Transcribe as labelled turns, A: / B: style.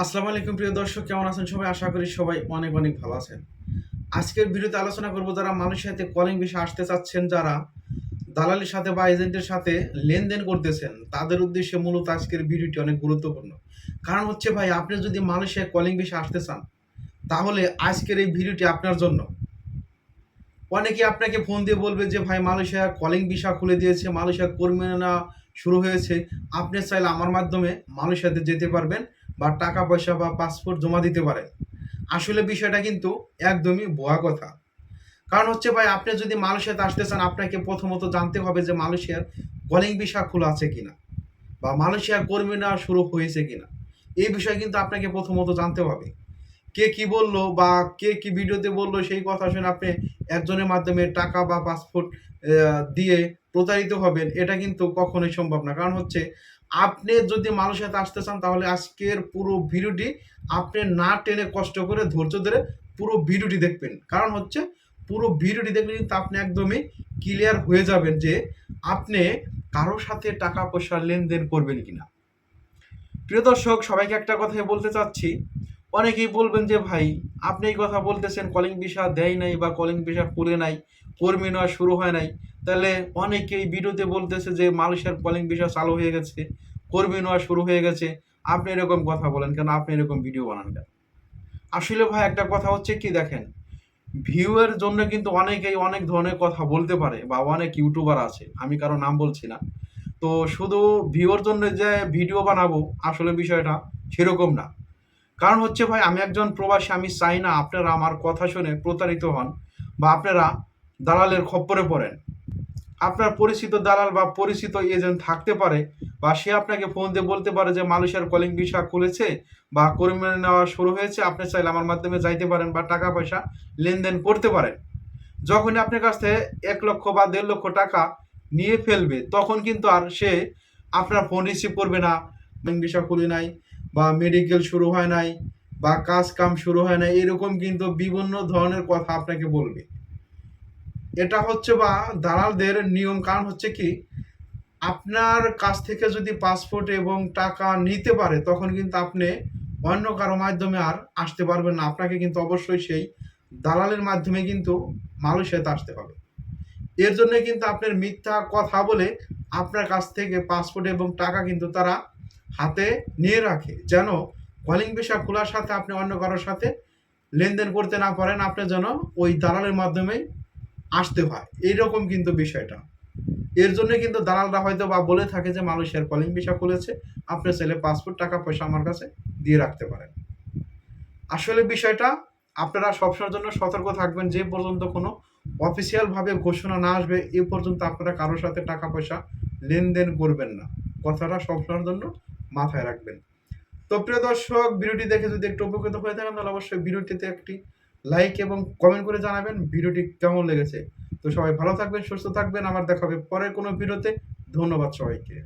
A: আসসালামু আলাইকুম প্রিয় দর্শক, কেমন আছেন সবাই? আশা করি সবাই অনেক অনেক ভালো আছেন। আজকের ভিডিওতে আলোচনা করব যারা মালয়েশিয়াতে কলিং বিষয়ে আসতে চাচ্ছেন, যারা দালালির সাথে বা এজেন্টের সাথে লেনদেন করতেছেন, তাদের উদ্দেশ্যে মূলত আজকের ভিডিওটি অনেক গুরুত্বপূর্ণ। কারণ হচ্ছে ভাই, আপনি যদি মালয়েশিয়ায় কলিং বিষয়ে আসতে চান, তাহলে আজকের এই ভিডিওটি আপনার জন্য। অনেকে আপনাকে ফোন দিয়ে বলবে যে, ভাই, মালয়েশিয়া কলিং ভিসা খুলে দিয়েছে, মালয়েশিয়া কর্মী নেওয়া শুরু হয়েছে। আপনি চাইলে আমার মাধ্যমে মালয়েশিয়াতে যেতে পারবেন। বা টাকা পয়সা বা পাসপোর্ট জমা দিতে পারেন আসলে বিষয়টা কিন্তু একদমই ভুয়া কথা। কারণ হচ্ছে ভাই, আপনি যদি মালয়েশিয়াতে আসতে চান, আপনাকে প্রথমত জানতে হবে যে মালয়েশিয়ার কলিং ভিসা খোলা আছে কিনা বা মালয়েশিয়ার কর্মী নেওয়া শুরু হয়েছে কিনা। এই বিষয়ে কিন্তু আপনাকে প্রথমত জানতে হবে। কে কি বলল বা কে কি ভিডিওতে বলল সেই কথা শুনে আপনি একজনের মাধ্যমে টাকা বা পাসপোর্ট দিয়ে প্রতারিত হবেন, এটা কিন্তু কখনোই সম্ভব না। কারণ হচ্ছে আপনি যদি মালয়েশিয়াতে আসতে চান, তাহলে আজকের পুরো ভিডিওটি আপনি না টেনে কষ্ট করে, ধৈর্য ধরে পুরো ভিডিওটি দেখবেন। কারণ হচ্ছে, পুরো ভিডিওটি দেখলে কিন্তু আপনি একদমই ক্লিয়ার হয়ে যাবেন যে আপনি কারোর সাথে টাকা পয়সা লেনদেন করবেন কিনা। প্রিয় দর্শক, সবাইকে একটা কথাই বলতে চাচ্ছি। অনেকেই বলবেন যে, ভাই, আপনি এই কথা বলতেছেন কলিং ভিসা দেয় নাই বা কলিং ভিসা করে নাই, কর্মী নেওয়া শুরু হয় নাই। তাহলে অনেকেই ভিডিওতে বলতেছে যে, মালয়েশিয়ার কলিং ভিসা চালু হয়ে গেছে। কর্মী নেওয়া শুরু হয়ে গেছে। আপনি এরকম কথা বলেন কেন? আপনি এরকম ভিডিও বানান কেন? আসলে ভাই, একটা কথা হচ্ছে কি দেখেন? ভিউয়ের জন্য কিন্তু অনেকেই অনেক ধরনের কথা বলতে পারে বা অনেক ইউটিউবার আছে। আমি কারও নাম বলছি না। তো শুধু ভিউর জন্য যে ভিডিও বানাবো, আসলে বিষয়টা সেরকম না। কারণ হচ্ছে ভাই, আমি একজন প্রবাসী, আমি চাই না আপনারা আমার কথা শুনে প্রতারিত হন বা আপনারা দালালের খপ্পরে পড়েন। আপনার পরিচিত দালাল বা পরিচিত এজেন্ট থাকতে পারে বা সে আপনাকে ফোন দিয়ে বলতে পারে যে মালয়েশিয়ার কলিং ভিসা খুলেছে বা কর্মী নেওয়া শুরু হয়েছে, আপনি চাইলে আমার মাধ্যমে যাইতে পারেন বা টাকা পয়সা লেনদেন করতে পারেন। যখনই আপনার কাছ থেকে এক লক্ষ বা দেড় লক্ষ টাকা নিয়ে ফেলবে, তখন কিন্তু আর সে আপনার ফোন রিসিভ করবে না। কলিং ভিসা খুলে নাই বা মেডিকেল শুরু হয় নাই বা কাজ কাম শুরু হয় নাই, এরকম কিন্তু বিভিন্ন ধরনের কথা আপনাকে বলবে। এটা হচ্ছে বা দালালদের নিয়ম, কারণ হচ্ছে কি, আপনার কাছ থেকে যদি পাসপোর্ট এবং টাকা নিতে পারে, তখন কিন্তু আপনি অন্য কারও মাধ্যমে আর আসতে পারবেন না। আপনাকে কিন্তু অবশ্যই সেই দালালের মাধ্যমে কিন্তু মালয়েশিয়াতে আসতে হবে। এর জন্য কিন্তু আপনার মিথ্যা কথা বলে আপনার কাছ থেকে পাসপোর্ট এবং টাকা কিন্তু তারা হাতে নিয়ে রাখে। যেন কলিং পেশা খোলার সাথে আপনি অন্য কারোর সাথে লেনদেন করতে না পারেন, আপনি যেন ওই দালালের মাধ্যমেই আসতে হয়। এইরকম কিন্তু বিষয়টা। এর জন্য কিন্তু দালালরা হয়তো বা বলে থাকে যে মালয়েশিয়ার কলিং ভিসা খুলেছে, আপনি ছেলে পাসপোর্ট, টাকা, পয়সা আমার কাছে দিয়ে রাখতে পারেন। আসলে বিষয়টা, আপনারা সবসময়ের জন্য সতর্ক থাকবেন যে পর্যন্ত কোনো অফিসিয়ালভাবে ঘোষণা না আসবে, এ পর্যন্ত আপনারা কারোর সাথে টাকা, পয়সা লেনদেন করবেন না। কথাটা সবসময়ের জন্য মাথায় রাখবেন। তো প্রিয় দর্শক, ভিডিওটি দেখে যদি একটু উপকৃত হয়ে থাকেন, তাহলে অবশ্যই ভিডিওটিতে একটি লাইক এবং কমেন্ট করে জানাবেন, ভিডিওটি কেমন লেগেছে? তো সবাই ভালো থাকবেন, সুস্থ থাকবেন আমার দেখা হবে পরের কোনো ভিডিওতে। ধন্যবাদ সবাইকে।